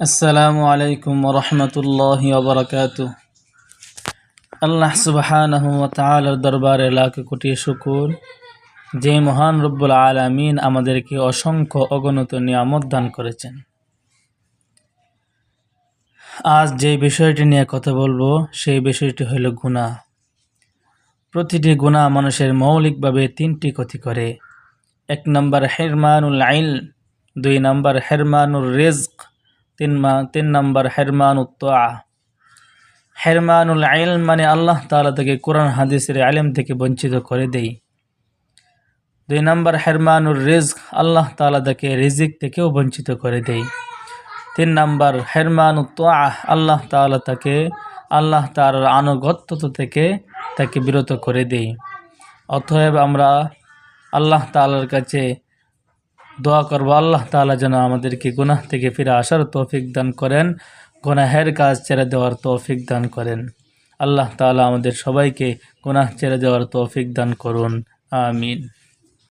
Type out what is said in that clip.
আসসালামু আলাইকুম রহমতুল্লাহ ওবরাকাত আল্লাহ সুবহানাহু ওয়া তাআলার দরবারে লাখ কোটি শুকুর। যে মহান রব্বুল আলামিন আমাদেরকে অসংখ্য অগণিত নিয়ামত দান করেছেন। আজ যে বিষয়টি নিয়ে কথা বলব, সেই বিষয়টি হলো গুনাহ। প্রতিটি গুনাহ মানুষের মৌলিকভাবে তিনটি ক্ষতি করে। এক নম্বর হেরমানুল আইল দুই নম্বর হেরমানুর রেজক তিন তিন নম্বর, হেরমান তোয়া হেরমানুল আইল মানে আল্লাহ তাআলা থেকে কোরআন, হাদিসের আলেম থেকে বঞ্চিত করে দেই। দুই নম্বর, হেরমানুর রেজক আল্লাহ তাআলা তাকে রিজিক থেকেও বঞ্চিত করে দেই। তিন নম্বর হেরমানুত তোয়া আল্লাহ তাআলা তাকে, আল্লাহ তার আনুগত্য থেকে তাকে বিরত করে দেই। অতএব আমরা আল্লাহ তাআলার কাছে দোয়া করব আল্লাহ তালা যেন আমাদেরকে গুনাহ থেকে ফিরে আসার তৌফিক দান করেন, গুনাহের কাজ ছেড়ে দেওয়ার তৌফিক দান করেন। আল্লাহ তালা আমাদের সবাইকে গুনাহ ছেড়ে দেওয়ার তৌফিক দান করুন। আমিন।